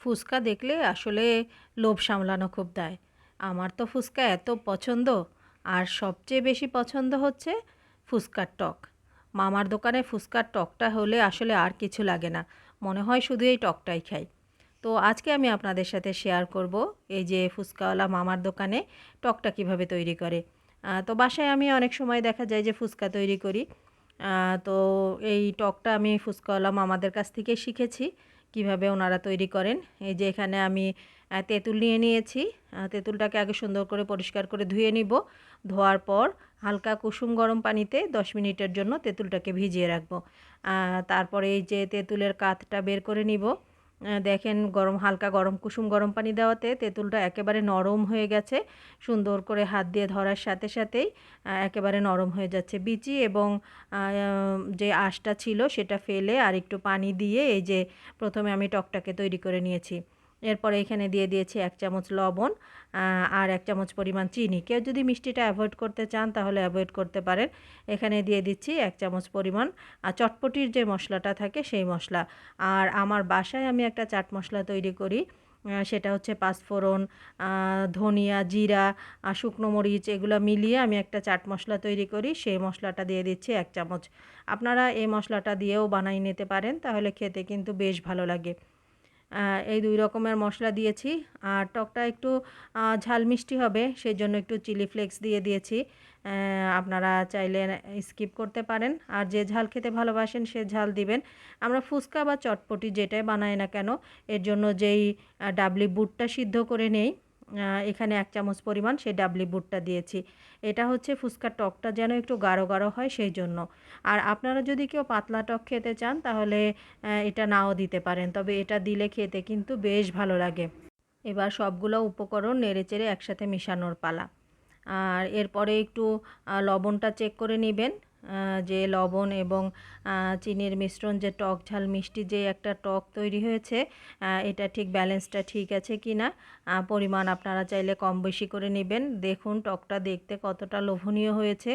ফুচকা দেখলে আসলে লোভ সামলানো খুব দায়। আমার তো ফুচকা এত পছন্দ, আর সবচেয়ে বেশি পছন্দ হচ্ছে ফুচকার টক। মামার দোকানে ফুচকার টকটা হলে আসলে আর কিছু লাগে না, মনে হয় শুধু এই টকটাই খাই। তো আজকে আমি আপনাদের সাথে শেয়ার করব এই যে ফুচকাওয়ালা মামার দোকানে টকটা কীভাবে তৈরি করে। তো বাসায় আমি অনেক সময় দেখা যায় যে ফুচকা তৈরি করি। তো এই টকটা আমি ফুচকাওয়ালা মামাদের কাছ থেকে শিখেছি। কীভাবে ওনারা তৈরি করেন। এই যে এখানে আমি তেঁতুল নিয়ে নিয়েছি। তেঁতুলটাকে আগে সুন্দর করে পরিষ্কার করে ধুয়ে নিব। ধোয়ার পর হালকা কুসুম গরম পানিতে দশ মিনিটের জন্য তেঁতুলটাকে ভিজিয়ে রাখব। তারপরে এই যে তেঁতুলের কাতটা বের করে নিব। দেখেন গরম, হালকা গরম, কুসুম গরম পানি দেওয়াতে তেঁতুলটা একেবারে নরম হয়ে গেছে। সুন্দর করে হাত দিয়ে ধরার সাথে সাথেই একেবারে নরম হয়ে যাচ্ছে। বিচি এবং যে আঁশটা ছিল সেটা ফেলে আর একটু পানি দিয়ে এই যে প্রথমে আমি টকটাকে তৈরি করে নিয়েছি। এরপরে এখানে দিয়ে দিয়েছি এক চামচ লবণ আর এক চামচ পরিমাণ চিনি। কেউ যদি মিষ্টিটা অ্যাভয়েড করতে চান তাহলে অ্যাভয়েড করতে পারেন। এখানে দিয়ে দিচ্ছি এক চামচ পরিমাণ চটপটির যে মশলাটা থাকে সেই মশলা। আর আমার বাসায় আমি একটা চাট মশলা তৈরি করি সেটা হচ্ছে পাঁচফোড়ন ধনিয়া, জিরা শুকনো মরিচ, এগুলো মিলিয়ে আমি একটা চাট মশলা তৈরি করি। সেই মশলাটা দিয়ে দিচ্ছি এক চামচ। আপনারা এই মশলাটা দিয়েও বানাই নিতে পারেন, তাহলে খেতে কিন্তু বেশ ভালো লাগে। এই দুই রকমের মশলা দিয়েছি। আর টকটা একটু ঝাল মিষ্টি হবে সেই জন্য একটু চিলি ফ্লেক্স দিয়ে দিয়েছি। আপনারা চাইলে স্কিপ করতে পারেন। আর যে ঝাল খেতে ভালোবাসেন, সে ঝাল দিবেন। আমরা ফুচকা বা চটপটি যেটাই বানাই না কেন, এর জন্য যেই ডাবলি বুটটা সিদ্ধ করে নেই এখানে এক চামচ পরিমাণ সেই ডাবলি বুটটা দিয়েছি। এটা হচ্ছে ফুচকার টকটা যেন একটু গাঢ় গাঢ় হয় সেই জন্য। আর আপনারা যদি কেউ পাতলা টক খেতে চান, তাহলে এটা নাও দিতে পারেন। তবে এটা দিলে খেতে কিন্তু বেশ ভালো লাগে। এবার সবগুলো উপকরণ নেড়েচেড়ে একসাথে মেশানোর পালা। আর এরপরে একটু লবণটা চেক করে নেবেন। যে লবণ এবং চিনির মিশ্রণ, যে টক ঝাল, মিষ্টি যে একটা টক তৈরি হয়েছে এটা ঠিক ব্যালেন্সটা ঠিক আছে কি না পরিমাণ আপনারা চাইলে কম বেশি করে নেবেন। দেখুন, টকটা দেখতে কতটা লোভনীয় হয়েছে।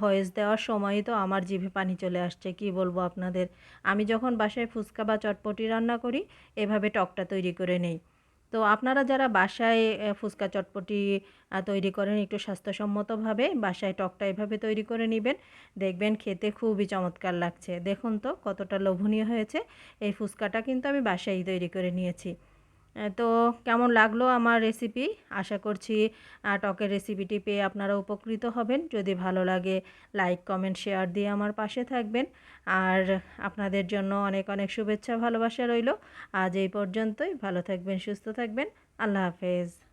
ভয়েস দেওয়ার সময়ই তো আমার জিভে পানি চলে আসছে, কি বলব আপনাদের। আমি যখন বাসায় ফুচকা বা চটপটি রান্না করি, এভাবে টকটা তৈরি করে নেই। তো আপনারা যারা বাসায় ফুচকা চটপটি তৈরি করেন, একটু স্বাস্থ্যসম্মতভাবে বাসায় টকটা এভাবে তৈরি করে নেবেন, দেখবেন খেতে খুবই চমৎকার লাগছে। দেখুন তো কতটা লোভনীয় হয়েছে। এই ফুচকাটা কিন্তু আমি বাসায় তৈরি করে নিয়েছি। তো কেমন লাগল আমার রেসিপি আশা করছি টকের রেসিপিটি পেয়ে আপনারা উপকৃত হবেন। যদি ভালো লাগে লাইক কমেন্ট শেয়ার দিয়ে আমার পাশে থাকবেন। আর আপনাদের জন্য অনেক অনেক শুভেচ্ছা, ভালোবাসা রইল। আজ এই পর্যন্তই। ভালো থাকবেন, সুস্থ থাকবেন। আল্লাহ হাফেজ।